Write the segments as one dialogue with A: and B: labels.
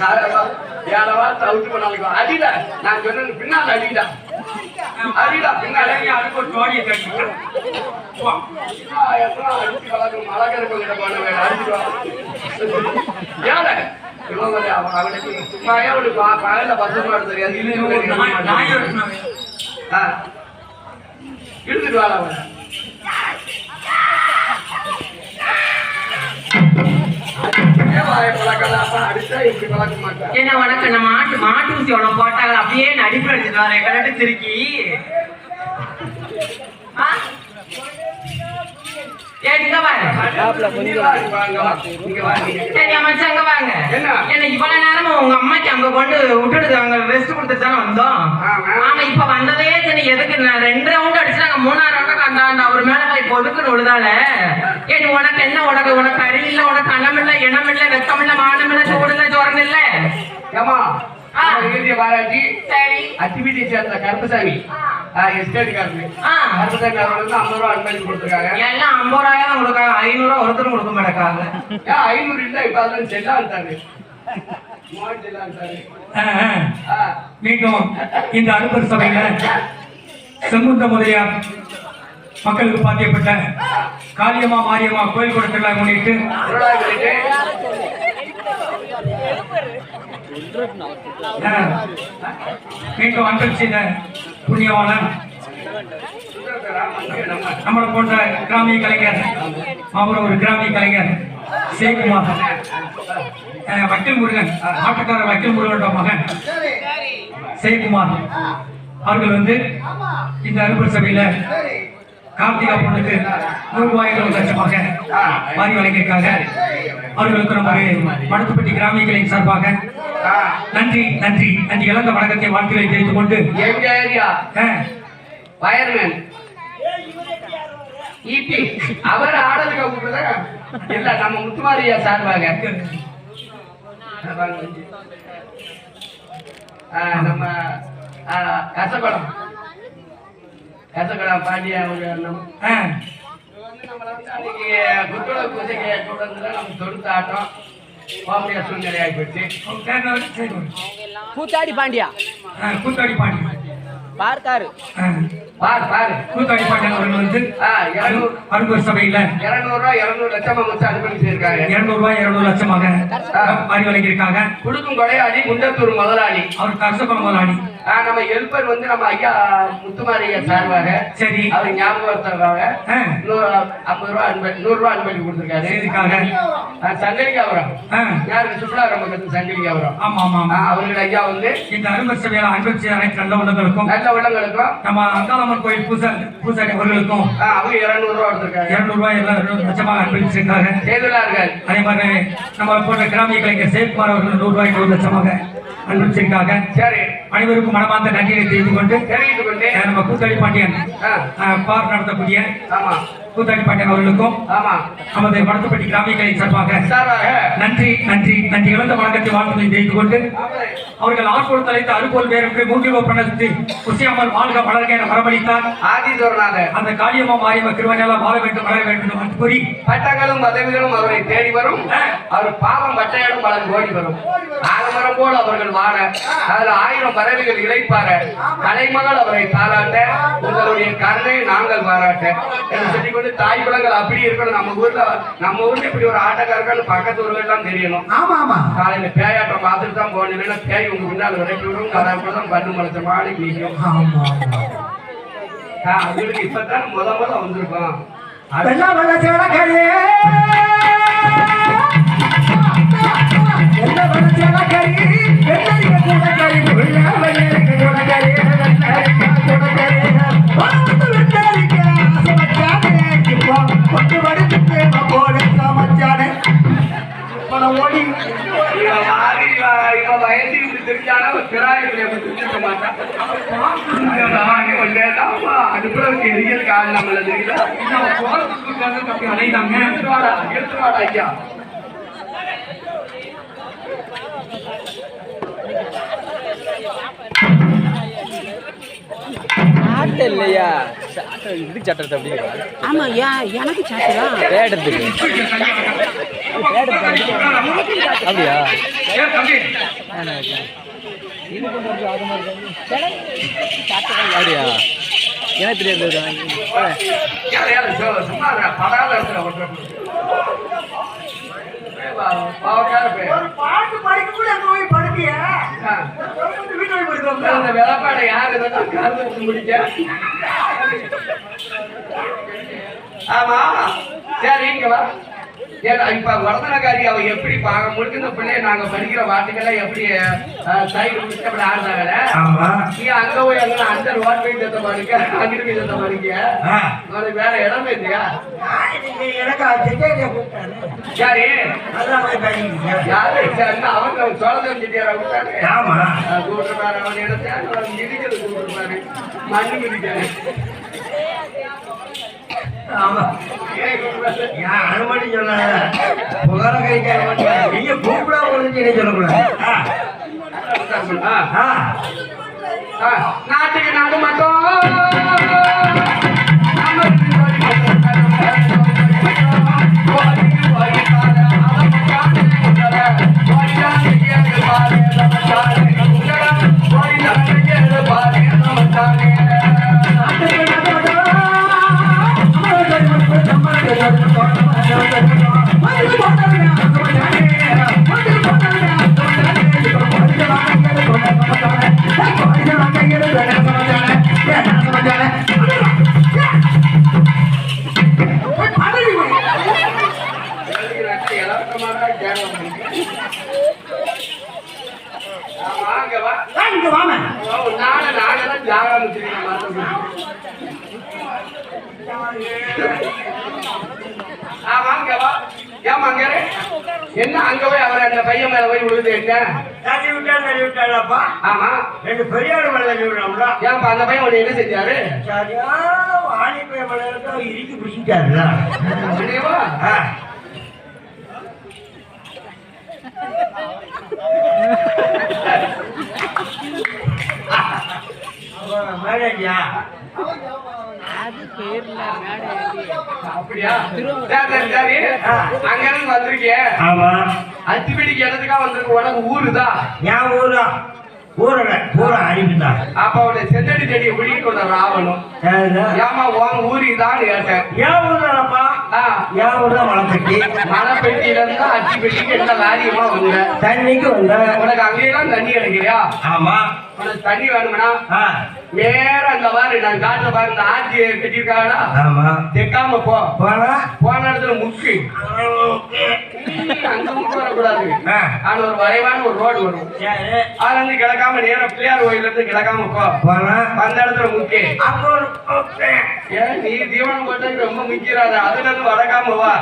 A: வயங்க ஏழவா தவிர்த்து பண்ணாலும் அடிடா நான் சொன்னது பின்னால் அடிடா. அடிடா பின்னால.
B: அதுக்கு ஒரு ஜோடியை கட்டிக்கலாம் போ.
A: அடிச்சு கலக்கும் அழகருக்கு கிட்ட போன வேலை. அடிச்சுட்டு வா ஏழை இவன் வந்து அவன் அவனுக்கு சும்மா அவனுக்கு பகல பசங்க தெரியாது?
B: இது
A: இது
B: ஒரு நாய் நாய் வெட்டினவன்.
A: ஆ. இழுத்துட்டு வாடா அவனை.
B: என்ன உனக்கு நம்ம மாட்டு மாட்டு ஊசி உனக்கு போட்டாங்க அப்படியே நடிப்பு அடிச்சுட்டு வரேன் கலட்டு திருக்கி ஆ? இங்க
A: இங்க வா,
B: சரி அமைச்சு அங்க வாங்க
A: என்ன?
B: என்ன இவ்வளவு நேரமா உங்க அம்மாக்கு அங்க கொண்டு விட்டுடுது அங்க ரெஸ்ட் கொடுத்துட்டு தானே வந்தோம்
A: ஆமா.
B: இப்ப வந்ததே சரி எதுக்கு நான் ரெண்டு ரவுண்ட் அடிச்சாங்க மூணாறு ரவுண்ட் அந்த அந்த அவர் மேல போய் பொதுக்குன்னு விழுதால ஏன் உனக்கு என்ன உனக்கு உனக்கு கறி உனக்கு அணம் இல்ல இனம் இல்ல வெக்கம் இல்ல மானம் இல்ல சூடு இல்ல ஜோரம் இல்ல
A: ஏம்மா, பாராட்டி
B: சரி.
A: அத்திவிட்டி சேர்ந்த கருப்பசாமி.
B: ஆ.
A: கருப்பசாமி ஐம்பது ரூபா அனுமதி கொடுத்துருக்காங்க.
B: எல்லாம் ஐம்பது ரூபாய் தான் கொடுக்காங்க. ஐநூறு ரூபா ஒருத்தரும் கொடுக்க மாட்டாங்க
A: ஐநூறு இல்ல இப்ப அதெல்லாம்.
C: மீண்டும் இந்த அனுப்பர் சபையில செங்குந்த முதலியார் மக்களுக்கு பாத்தியப்பட்ட காளியம்மா மாரியம்மா கோயில் கொடுத்தலை முன்னிட்டு
A: திருவிழா சொல்லிட்டு
C: அஹ், புண்ணியவாளன் நம்மளை போன்ற கிராமிய கலைஞர் அவர் ஒரு கிராமிய கலைஞர் சேகுமார். வக்கீல் முருகன் ஆட்டக்காரர் வக்கீல் முருகனோட மகன் சேகுமார் அவர்கள் வந்து இந்த அனுபவ சபையில கார்த்திகா பொண்ணுக்கு நூறு ரூபாய்கள் ஒரு லட்சமாக வாரி வழங்கியிருக்காங்க. அவர்களுக்கு நமது மடத்துப்பட்டி கிராமிய கிளையின் சார்பாக நன்றி நன்றி நன்றி. இழந்த வணக்கத்தை வாழ்த்துக்களை தெரிவித்துக் கொண்டு
A: வயர்மேன். ஈபி அவர் ஆடலுக்கு கூப்பிடுறா இல்ல நம்ம முத்துமாரியா சார்பாக. நம்ம ஆ, கசகுளம் பாண்டிய ஒரு வந்து அன்னைக்கு குருகுல பூஜைக்கு கூட்டத்துல நம்ம தொடுத்த ஆட்டம்
D: கூத்தாடி பாண்டியா?
C: கூத்தாடி பாண்டி
D: பார்த்தாரு.
C: அஹ்,
A: பாரு பாரு.
C: கூத்தாடி வந்து? அனுபவ சபையில
A: இருநூறு ரூபாய் இருநூறு லட்சம் அமைச்சு அனுப்பி செய்யிருக்காங்க
C: இருநூறு ரூபாய் இருநூறு லட்சமாக வாரி வழங்கியிருக்காங்க.
A: குடுக்கும் கொடையாளி குண்டத்தூர் முதலாளி.
C: அவர் கரசகுளம் முதலாளி.
A: நம்ம ஹெல்பர் வந்து நம்ம ஐயா முத்துமாரி ஐயா சார்பாக
C: சரி.
A: அவர் ஞாபகத்துக்காக
C: அஹ்,
A: நூறு ஐம்பது ரூபா அன்பளி நூறு ரூபா அன்பளி கொடுத்துருக்காரு.
C: சரிக்காக.
A: சங்கலிக்கு அவரம் யாருக்கு சுற்றுலா பக்கத்து சங்கலிக்கு அவரம்
C: ஆமா ஆமா
A: அவர்கள் ஐயா வந்து
C: இந்த அனுபவ சபையில அன்பு நல்ல உள்ளங்களுக்கும்
A: நல்ல உள்ளங்களுக்கும்
C: நம்ம அங்காளம்மன் கோயில் பூசா பூசாரி அவர்களுக்கும்
A: அவங்க இருநூறு ரூபா கொடுத்துருக்காங்க
C: இருநூறு ரூபாய் எல்லாம் லட்சமாக
A: செய்துள்ளார்கள்
C: அதே மாதிரி நம்ம போன்ற கிராமிய கலைஞர் சேத்குமார் அவர்கள் நூறு ரூபாய் நூறு லட்சமாக அன்பளிச்சிருக்காங்க
A: சரி.
C: அனைவருக்கும் மனமார்ந்த நன்றியை தெரிவித்துக் கொண்டு
A: தெரிவித்துக் கொண்டு
C: நம்ம கூத்தாடி பாண்டியன் பார் நடத்தக்கூடிய
A: ஆமா.
C: கூத்தாடி பாண்டியன் அவர்களுக்கும் நமது வடத்துப்பட்டி கிராமிய கலை சார்பாக நன்றி நன்றி நன்றி. இழந்த வணக்கத்தை வாழ்த்துக்களை தெரிவித்துக் கொண்டு. அவர்கள் ஆட்கொள் தலைத்து அறுபோல் வேறு மூன்று பிரணத்தி குசியாமல் வாழ்க வளர்க என வரமளித்தார்
A: ஆதிதோரநாதர்
C: அந்த காளியம்மா மாரியம்ம திருவண்ணால வாழ வேண்டும் வளர வேண்டும் என்று கூறி
A: பட்டங்களும் பதவிகளும் அவரை தேடி வரும். அவர் பாவம் பட்டையிடம் பலன் ஓடி வரும். ஆலமரம் போல் அவர்கள் வாழ அதில் ஆயிரம் பறவைகள் இழைப்பார. கலைமகள் அவரை தாளாட்ட. உங்களுடைய கருணை நாங்கள் பாராட்ட. என்று சொல்லிக்கொண்டு தாய் குலங்கள் அப்படி இருக்கணும். நம்ம ஊர்ல நம்ம ஊர்ல இப்படி ஒரு ஆட்டக்காரர்கள் பக்கத்து ஊர்கள் எல்லாம் தெரியணும்.
D: ஆமா ஆமா.
A: காலையில பேயாட்டம் பார்த்துட்டு தான் இல்லைன்னா பேய் உங்க முன்னால் விரட்டி விடும். கதை தான் பண்ணு முளைச்ச மாடி நீக்கும்
D: ஆமா
A: அவங்களுக்கு இப்பதான் முத முத வந்திருக்கோம். அது
D: வெள்ள
A: எரியல் காரணம் நம்மள தெரியல
C: அப்படி அலைதாங்க
A: எடுத்து வாடா ஐயா.
E: சாட்டை இல்லையா? சாட்டை அப்படி
F: ஆமா ஏன் எனக்கு சாட்டு
E: தேடுறதுக்கு அப்படியா? அப்படியா? எனக்கு தெரியாது
D: பாட்டு படிக்க கூட
A: அந்த விளப்பாடை யார் இதெல்லாம் முடிக்க? ஆமா. சரி இங்க வா. ஏன்னா இப்ப வடதனகாரி அவ எப்படி பாக்க முழுக்க இந்த பிள்ளைய நாங்க படிக்கிற வாட்டுக்கெல்லாம் எப்படி சைடு அப்படி ஆடுறாங்கல்ல? நீ அங்க போய் அங்க அந்த ரோட் போய் தத்த பாருங்க அங்கிட்டு போய்
C: ஆ,
A: உனக்கு வேற இடம் இல்லையா? சரி, அவங்க சோழதன் செட்டியார விட்டாரு
C: ஆமா.
A: கூட்டுறாரு அவன் இடத்தை மிதிக்கிறது கூட்டுறாரு மண்ணு மிதிக்காரு
D: ஆமா.
A: ஏன்
D: அனுமதி சொன்னாங்க புகார கைக்கு அனுமதி நீங்க கூப்பிடா ஒழுங்கு சொல்லக்கூடாது.
A: ஆ,
D: ஆ.
A: ஆ, நாட்டுக்கு நாடு மட்டும் ஏமா அங்க. என்ன அங்க போய் அவர் அந்த பையன் மேல போய் விழுது என்ன?
D: தள்ளி விட்டா தள்ளி விட்டாடாப்பா
A: ஆமா.
D: ரெண்டு பெரியாடு மேல தள்ளி
A: ஏன்பா அந்த பையன் உன்னை என்ன செஞ்சாரு?
D: சரியான வாணி பையன் மேல இறுக்கி பிடிச்சிட்டாருல.
A: அப்படியேவா?
D: மேரேஜா
F: அது பேர்ல.
A: அப்படியா? சரி சரி அங்க இருந்து வந்திருக்கிய.
D: ஆமா.
A: அத்திப்படிக்கு இடத்துக்கா வந்திருக்கு? உனக்கு ஊருதான்
D: என் ஊரா? ஊரல பூரா அறிவுதான்.
A: அப்ப அவனை செடியை பிடிக்கிட்டு வந்த ராவணும்? ஏமா உன் தான் கேட்டேன்.
D: என் ஊர்லப்பா
A: ஆ,
D: என் ஊர் தான் வளர்த்துட்டி
A: மலைப்பெட்டியில இருந்து அத்தி பெட்டிக்கு என்ன வந்த?
D: தண்ணிக்கு வந்த.
A: உனக்கு அங்கேயெல்லாம் தண்ணி கிடைக்கிறியா
D: ஆமா.
A: உனக்கு தண்ணி வேணும்னா
D: ஆ.
A: நேரா அந்த பாரு நான் காட்டுல பாரு இந்த ஆட்சி கட்டியிருக்காடா
D: ஆமா.
A: தெக்காம போ.
D: போனா
A: போன இடத்துல முக்கு. அங்க முக்கு வரக்கூடாது. ஆனா ஒரு வரைவான ஒரு ரோடு வரும். அதுல இருந்து கிடக்காம நேரா பிள்ளையார் கோயில்ல இருந்து கிடக்காம போ. அந்த இடத்துல முக்கே. ஏன் நீ தீவனம் போட்டு ரொம்ப முக்கிறாத அதுல இருந்து வடக்காம வா.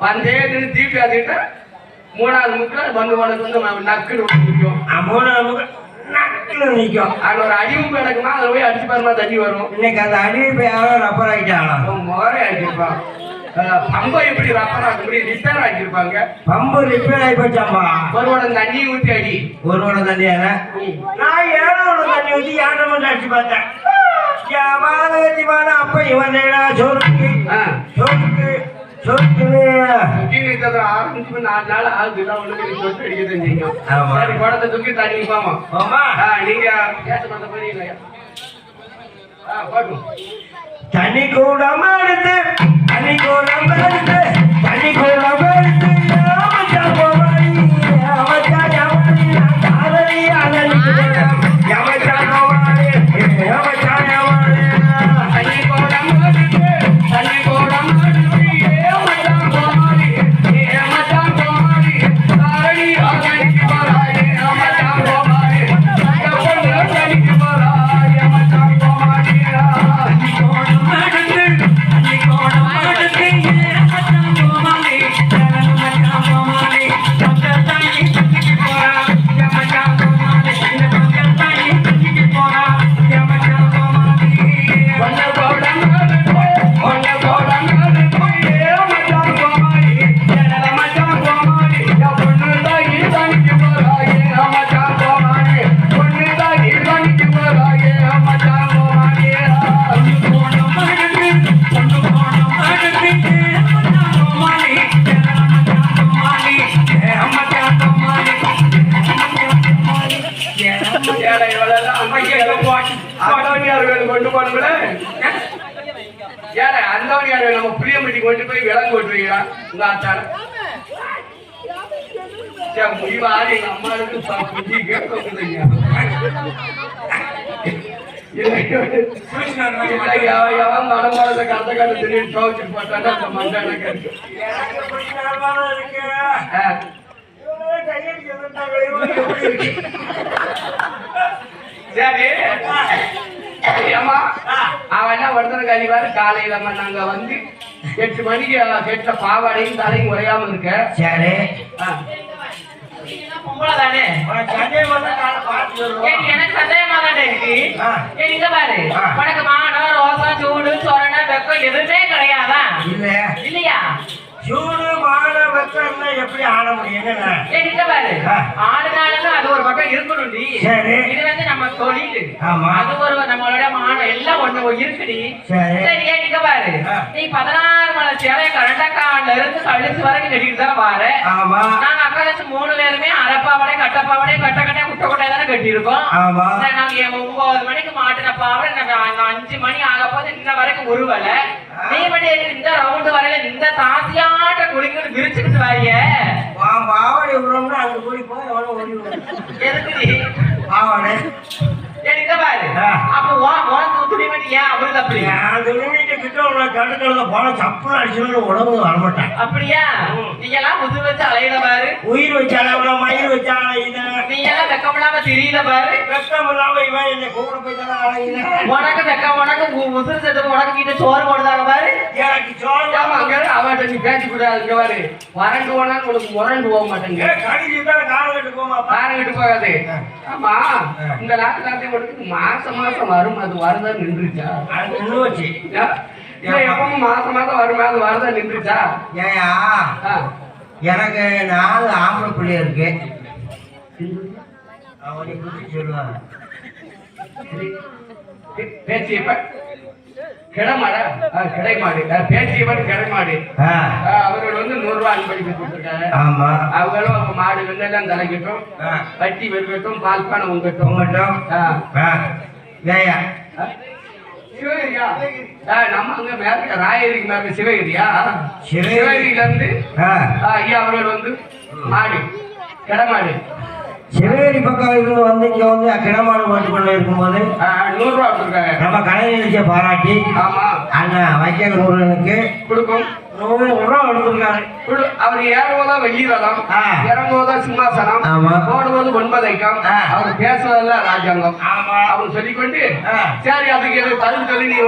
A: வந்தே நின்று தீபி மூணாவது முக்கில் வந்து உனக்கு வந்து நக்குன்னு நிற்கும்
D: அம்மோன நமக்கு நக்கில நிக்கும்.
A: அதுல ஒரு கிடக்குமா? அதுல போய் அடிச்சு பாருமா தண்ணி வரும்.
D: இன்னைக்கு அந்த அழிவு யாரோ ரப்பர் ஆகிட்டாங்களா
A: முகரே ஆக்கியிருப்பான் அஹ் பம்பை எப்படி ரப்பரா இப்படி ரிப்பேர் ஆக்கியிருப்பாங்க.
D: பம்பு ரிப்பேர் ஆகி போச்சாம்பா
A: ஒரு தண்ணி ஊற்றி அடி.
D: ஒரு நான் ஏழோ தண்ணி ஊற்றி யார்ட்ட மட்டும் அடிச்சு பார்த்தேன். அப்ப இவன்
A: முக்கியம் இருக்கிறது ஆரம்பிச்சு நாலு நாள் ஆகுது. தான் ஒண்ணுக்கு நீ போட்டு அடிக்க தெரிஞ்சீங்க
D: ஆமா.
A: சரி குடத்தை தூக்கி தண்ணி போமா நீங்க கேட்ட போட்டும்
D: தண்ணி கூடாம எடுத்து தண்ணி கூடாம எடுத்து தண்ணி கூடாம எடுத்து.
A: கொண்டு போனோம்ல ஏடா அந்தவனியார் நம்ம புளியம்பட்டி கொண்டு போய் விலங்கு ஓட்டுவீங்களா உங்க ஆத்தார முடிவாரு எங்க அம்மாவுக்கு ப- புத்தி கேட்க எவன் மனமானத கத்த கட்ட தெரியும் துவச்சிட்டு போட்டான்னா அந்த மண்டான கேட்டு
D: எனக்கு எப்படி ஞாபகம் இருக்கு
A: ஆ.
D: இவனே கையெழுத்து எழுதிட்டாங்களே, இவனுக்கு எப்படி இருக்கு?
A: சரி ஏமா அவன் என்ன ஒருத்தனுக்கு அறிவாரு காலையில அம்மா நாங்க வந்து எட்டு மணிக்கு கெட்ட பாவாடையும் தலையும் உரையாம இருக்க.
D: சரி.
B: எனக்கு சந்தேகமா தானே இருக்கு. பாரு. உனக்கு மானம் ரோசம் சூடு சொரண வெக்கம் எதுவுமே கிடையாதா?
D: இல்ல
B: இல்லையா?
D: சூடு மான வெக்கம்னா எப்படி ஆட முடியும்.
B: ஆடுனாலும் அது ஒரு பக்கம் இருக்கணும்டி.
D: சரி.
B: இது வந்து நம்ம தொழில்.
D: ஆமா.
B: அது ஒரு நம்மளோட மானம். எல்லாம் ஒண்ணு இருக்குடி.
D: சரி.
B: இங்க பாரு. நீ பதினாறு மலை சேலை கரண்டக்கால இருந்து கழுத்து வரைக்கும் கட்டிட்டு தான் பாரு
D: ஆமா.
B: நாங்க அக்கா மூணு பேருமே அரைப்பாவடை கட்டப்பாவடை கட்ட கட்ட குட்ட குட்டை தானே கட்டியிருக்கோம் நாங்க ஒன்பது மணிக்கு மாட்டின பாவடை நாங்க அஞ்சு மணி ஆக போது இன்ன வரைக்கும் உருவல. நீ எதுக்கு இந்த ரவுண்டு வரையில இந்த தாசியாட்ட குளிங்கன்னு விரிச்சுக்கிட்டு வாரிய
D: உன் பாவாடை விடுறோம்னா அங்க போய் போய் எவ்வளவு ஓடி வரும்.
B: எதுக்கு நீ
D: பாவாடை
B: இங்க பாரு. அப்ப உன் உன் துணி மட்டும் ஏன் அப்படி?
D: நான் உள்ள கடுக்கல போன சப்புன்னு அடிச்சுன்னு உடம்பு வரமாட்டேன்.
B: அப்படியா? நீ எல்லாம் முது வச்சு அலையில பாரு.
D: உயிர் வச்சால மயிர் வச்சால இது
B: நீ எல்லாம் வெக்கமில்லாம தெரியல பாரு.
D: வெக்கம் இல்லாம இவன் என்னை கூப்பிட போய் தானே அழைக்கிறேன்
B: உனக்கு வெக்க உனக்கு உசுறு செத்து உனக்கு கிட்ட சோறு போடுதாங்க பாரு.
D: எனக்கு
A: ஆமா அங்க அவன்கிட்ட நீ பேசி கூடாது இங்க பாரு. வறண்டு போனா உனக்கு முரண்டு போக மாட்டேங்க.
D: கடிச்சு தான் காலம் கட்டு போமா?
A: பாருங்கிட்டு போகாது. ஆமா இந்த நாட்டு நாட்டை மாசம் மாசம் வரும் அது வருதா நின்றுச்சா?
D: அது நின்று வச்சு
A: எப்பவும் மாசம் மாசம் வரும் அது வருதா நின்றுச்சா?
D: ஏயா. எனக்கு நாலு ஆம்பளை பிள்ளை இருக்கு. அவனை குறிச்சு சொல்லுவாங்க.
A: பேச்சு இப்ப கிடமாடா? கிடைமாடு. பேச்சியவன் கிடைமாடு. அவர்கள் வந்து நூறு ரூபாய் அன்பளிப்பு கொடுத்துருக்காங்க
D: ஆமா.
A: அவங்களும் அவங்க மாடு வெள்ளெல்லாம் தலைக்கட்டும்
D: ஆ,
A: வட்டி வெறுக்கட்டும் பால் பானை உங்கட்டும்.
D: ஏயா.
A: சிவகிரியா? நம்ம அங்க மேல ராயகிரிக்கு மேல சிவகிரியா?
D: சிவகிரி.
A: சிவகிரியில இருந்து ஐயா அவர்கள் வந்து மாடு கிடமாடு.
D: சிவகரி பக்கம் இருந்து வந்து இங்க வந்து கிடமாடு மாட்டுக்குள்ள இருக்கும்போது
A: ஆ, நூறு ரூபா
D: நம்ம கலை நிகழ்ச்சியை பாராட்டி
A: ஆமா.
D: அண்ணா வைக்க நூறுனுக்கு
A: கொடுக்கும்
D: நூறு ரூபா எடுத்திருக்காரு
A: அவர் ஏறுவதா வெள்ளி ரதம்
D: ஆ.
A: இறங்குவதா சிம்மாசனம்
D: ஆமா.
A: போடுவது ஒன்பது ஐக்கம்
D: ஆ.
A: அவர் பேசுவதெல்லாம் ராஜாங்கம்
D: ஆமா
A: அவர் சொல்லிக்கொண்டு. சரி அதுக்கு எனக்கு பதில் சொல்லி நீ